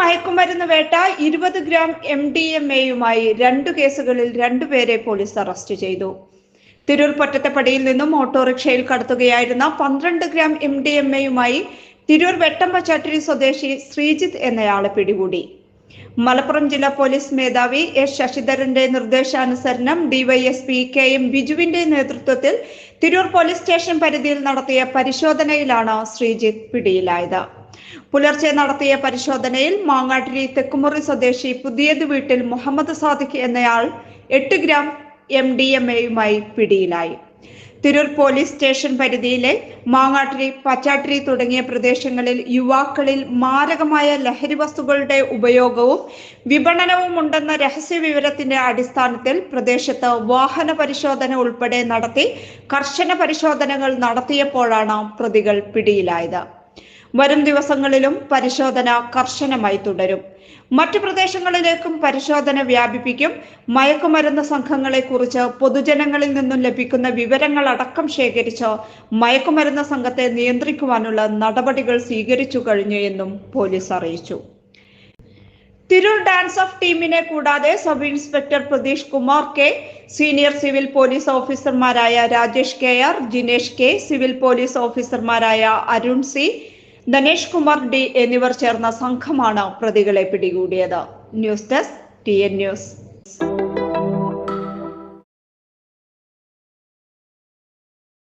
മയക്കുമരുന്ന് വേട്ട ഇരുപത് ഗ്രാം എം ഡി എം എയുമായി രണ്ടു കേസുകളിൽ രണ്ടുപേരെ പോലീസ് അറസ്റ്റ് ചെയ്തു. തിരൂർ പൊറ്റത്തപ്പടിയിൽ നിന്നും ഓട്ടോറിക്ഷയിൽ കടത്തുകയായിരുന്ന പന്ത്രണ്ട് ഗ്രാം എം ഡി എം എയുമായി തിരൂർ വെട്ടമ്പച്ചാട്ടിരി സ്വദേശി ശ്രീജിത്ത് എന്നയാളെ പിടികൂടി. മലപ്പുറം ജില്ലാ പോലീസ് മേധാവി എസ് ശശിധരന്റെ നിർദ്ദേശാനുസരണം ഡിവൈഎസ്പി കെ എം ബിജുവിന്റെ നേതൃത്വത്തിൽ തിരൂർ പോലീസ് സ്റ്റേഷൻ പരിധിയിൽ നടത്തിയ പരിശോധനയിലാണ് ശ്രീജിത്ത് പിടിയിലായത്. പുലർച്ചെ നടത്തിയ പരിശോധനയിൽ മാങ്ങാട്ടിരി തെക്കുമുറി സ്വദേശി പുതിയത് വീട്ടിൽ മുഹമ്മദ് സാദിഖ് എന്നയാൾ എട്ട് ഗ്രാം എം ഡി എം എയുമായി പിടിയിലായി. തിരൂർ പോലീസ് സ്റ്റേഷൻ പരിധിയിലെ മാങ്ങാട്ടിരി പച്ചാട്ടിരി തുടങ്ങിയ പ്രദേശങ്ങളിൽ യുവാക്കളിൽ മാരകമായ ലഹരി വസ്തുക്കളുടെ ഉപയോഗവും വിപണനവും ഉണ്ടെന്ന രഹസ്യ വിവരത്തിന്റെ അടിസ്ഥാനത്തിൽ പ്രദേശത്ത് വാഹന പരിശോധന ഉൾപ്പെടെ നടത്തി കർശന പരിശോധനകൾ നടത്തിയപ്പോഴാണ് പ്രതികൾ പിടിയിലായത്. വരും ദിവസങ്ങളിലും പരിശോധന കർശനമായി തുടരും. മറ്റു പ്രദേശങ്ങളിലേക്കും പരിശോധന വ്യാപിപ്പിക്കും. മയക്കുമരുന്ന് സംഘങ്ങളെ കുറിച്ച് പൊതുജനങ്ങളിൽ നിന്നും ലഭിക്കുന്ന വിവരങ്ങൾ അടക്കം ശേഖരിച്ച് മയക്കുമരുന്ന് സംഘത്തെ നിയന്ത്രിക്കുവാനുള്ള നടപടികൾ സ്വീകരിച്ചു കഴിഞ്ഞു എന്നും പോലീസ് അറിയിച്ചു. തിരൂർ ഡാൻസ് ഓഫ് ടീമിനെ കൂടാതെ sub inspector Pratheesh Kumar K senior civil police ഓഫീസർമാരായ Rajesh K R Jinesh K civil police ഓഫീസർമാരായ അരുൺ സി ധനേഷ് കുമാർ ഡി എന്നിവർ ചേർന്ന സംഘമാണ് പ്രതികളെ പിടികൂടിയത്. News desk T N news.